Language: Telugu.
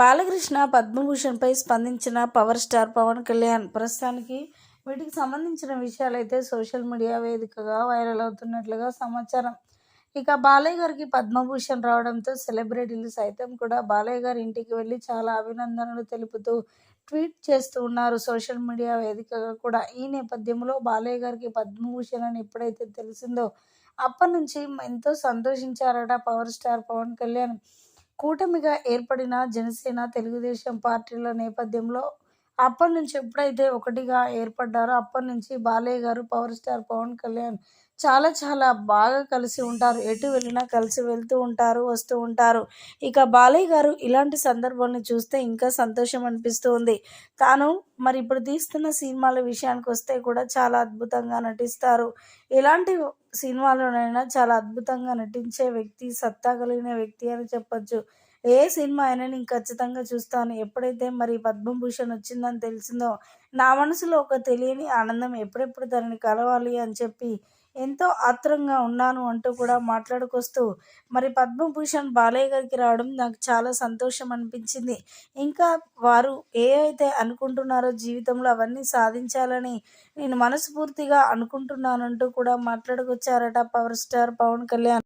బాలకృష్ణ పద్మభూషణ్పై స్పందించిన పవర్ స్టార్ పవన్ కళ్యాణ్ ప్రస్తుతానికి వీటికి సంబంధించిన విషయాలైతే సోషల్ మీడియా వేదికగా వైరల్ అవుతున్నట్లుగా సమాచారం. ఇక బాలయ్య గారికి పద్మభూషణ్ రావడంతో సెలబ్రిటీలు సైతం కూడా బాలయ్య గారి ఇంటికి వెళ్ళి చాలా అభినందనలు తెలుపుతూ ట్వీట్ చేస్తూ ఉన్నారు. సోషల్ మీడియా వేదికగా కూడా ఈ నేపథ్యంలో బాలయ్య గారికి పద్మభూషణ్ అని ఎప్పుడైతే తెలిసిందో అప్పటి నుంచి ఎంతో సంతోషించారట పవర్ స్టార్ పవన్ కళ్యాణ్. కూటమిగా ఏర్పడిన జనసేన తెలుగుదేశం పార్టీల నేపథ్యంలో అప్పటి నుంచి ఎప్పుడైతే ఒకటిగా ఏర్పడ్డారో అప్పటి నుంచి బాలయ్య గారు పవర్ స్టార్ పవన్ కళ్యాణ్ చాలా చాలా బాగా కలిసి ఉంటారు. ఎటు వెళ్ళినా కలిసి వెళ్తూ ఉంటారు వస్తూ ఉంటారు. ఇక బాలయ్య గారు ఇలాంటి సందర్భాలను చూస్తే ఇంకా సంతోషం అనిపిస్తుంది. తాను మరి ఇప్పుడు తీస్తున్న సినిమాల విషయానికి వస్తే కూడా చాలా అద్భుతంగా నటిస్తారు. ఎలాంటి సినిమాలోనైనా చాలా అద్భుతంగా నటించే వ్యక్తి సత్తా కలిగిన వ్యక్తి అని చెప్పొచ్చు. ఏ సినిమా అయినా నేను ఖచ్చితంగా చూస్తాను. ఎప్పుడైతే మరి పద్మభూషణ్ వచ్చిందని తెలిసిందో నా మనసులో ఒక తెలియని ఆనందం ఎప్పుడెప్పుడు తనని కలవాలి అని చెప్పి ఎంతో ఆత్రంగా ఉన్నాను అంటూ కూడా మాట్లాడుకొస్తూ మరి పద్మభూషణ్ బాలయ్య గారికి రావడం నాకు చాలా సంతోషం అనిపించింది. ఇంకా వారు ఏ అయితే అనుకుంటున్నారో జీవితంలో అవన్నీ సాధించాలని నేను మనస్ఫూర్తిగా అనుకుంటున్నానంటూ కూడా మాట్లాడుకొచ్చారట పవర్ స్టార్ పవన్ కళ్యాణ్.